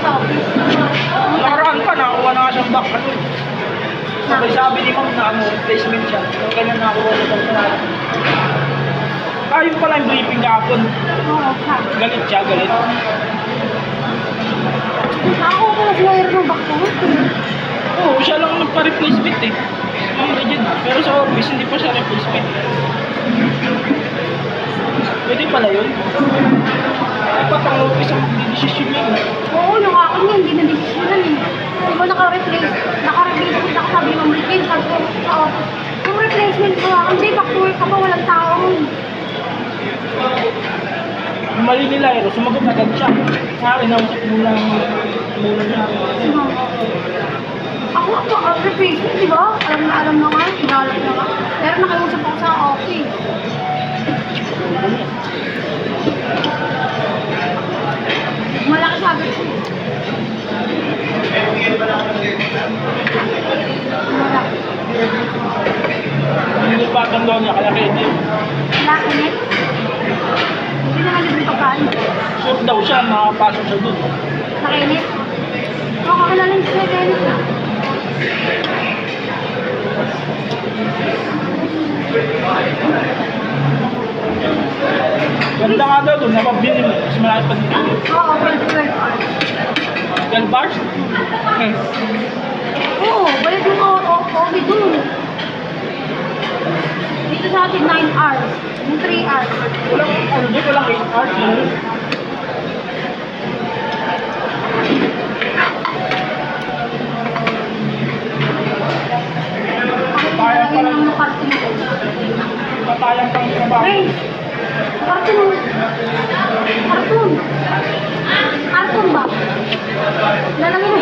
Nakaraan pa, nakakuha na nga siyang back. Ano? Sabay sabi ni Ma'am na ano, replacement siya. Yung kanya nakakuha na siya na. Ah, yun pala yung briefing kahapon. Oo. Galit siya, galit. Ako pala si Ira ng back to work eh. Oo, siya lang nagpa-replacement eh. Yung legend. Pero sa office, hindi pa siya replacement. Pwede pala yun. Dapat ang office ang magdidesisyon yun. Oo, hindi na-desisyonan eh. Di ba naka-replace? Naka-replacement ako sabi ng Ricky, sabi ko sa office. Yung replacement ko, hindi, back to work pa, walang tao. Mali nila, pero sumagot agad siya. Sa akin, nausap muna muna niya. Ako po, ang replacement, di ba? Alam na alam na nga, inalam na nga. Pero nakiusap ako sa office. Malaki sabi ko. Malaki. Niya, kaya kaya din. Laki net. Hindi naman libre pagkain. Sure daw siya, makapasok siya dun. Nakinit. Oo, kakilala niyo siya kainit na. Ganda nga daw dun, napabili mo. Mas malaki pa dito. Oo, 12 12 hours. 12 bars? Oo, balik yung okay dun. Dito sa atin 9 hours. Yung 3 hours. Walang, ano dito, walang 8 hours. yung nalagay lang. Patayang pang trabaho. Hey! Cartoon. Cartoon. Cartoon ba? Lalagay mo.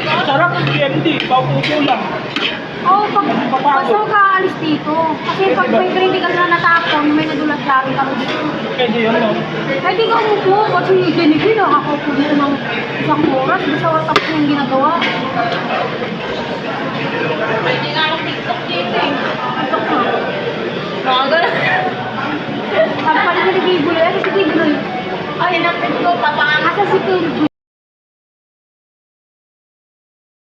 Sarap yung PMD, paupuso lang. Oo, pag basta huwag ka alis dito. Kasi pag may critical na natapon, may nadulas lagi kami dito. Pwede yun, no? Pwede ka umupo kasi ganito na nakakaupo dito ng isang oras. Basta wala tapos yung ginagawa. Pwede nga akong TikTok dito eh. TikTok na. Mga ganun. Sabi pa rin ni Bibuloy. Ano si Bibuloy? Ay, napin ko, papangan. Asa si Bibuloy?